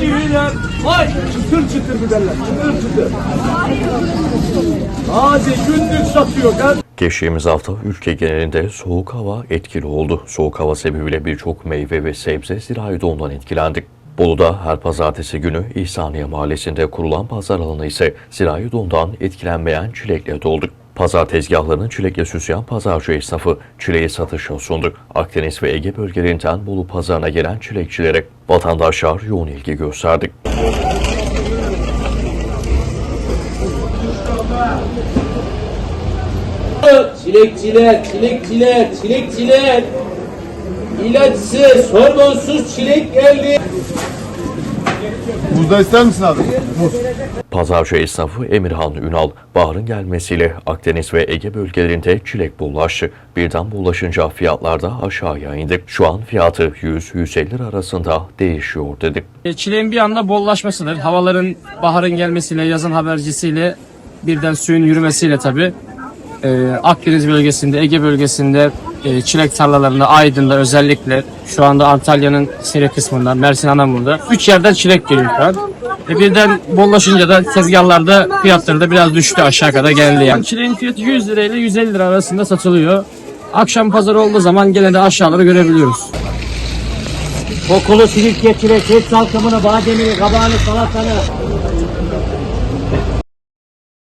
gibiler. Vay çıtır çıtır biberler. Çıtır çıtır. Taze günlük satıyor. Gel. Geçtiğimiz hafta ülke genelinde soğuk hava etkili oldu. Soğuk hava sebebiyle birçok meyve ve sebze zirai dondan etkilendik. Bolu'da her pazartesi günü İhsaniye Mahallesi'nde kurulan pazar alanı ise zirai dondan etkilenmeyen çilekle doldu. Pazar tezgahlarını çilekle süsleyen pazarcı esnafı çileği satışa sundu. Akdeniz ve Ege bölgelerinden Bolu pazarına gelen çilekçilere vatandaşlar yoğun ilgi gösterdi. Çilekçiler, çilekçiler, çilekçiler. İlaçsız, hormonsuz çilek geldi. Buzda ister misin abi? Muz. Pazarcı esnafı Emirhan Ünal, baharın gelmesiyle Akdeniz ve Ege bölgelerinde çilek bollaştı. Birden bollaşınca fiyatlar da aşağıya indi. Şu an fiyatı 100-150 lira arasında değişiyor dedi. E, Çileğin bir anda bollaşmasıdır. Havaların baharın gelmesiyle, yazın habercisiyle birden suyun yürümesiyle tabi Akdeniz bölgesinde, Ege bölgesinde e, çilek tarlalarında, Aydın'da özellikle şu anda Antalya'nın seri kısmında, Mersin Anamur'da 3 yerden çilek geliyor şu an. E, birden bollaşınca da tezgahlarda fiyatları da biraz düştü aşağı kadar geldi yani. Çileğin fiyatı 100 lira ile 150 lira arasında satılıyor. Akşam pazarı olduğu zaman gene de aşağıları görebiliyoruz. Kokulu silik getire, et salkımını, bademini, kabağını, salatanı.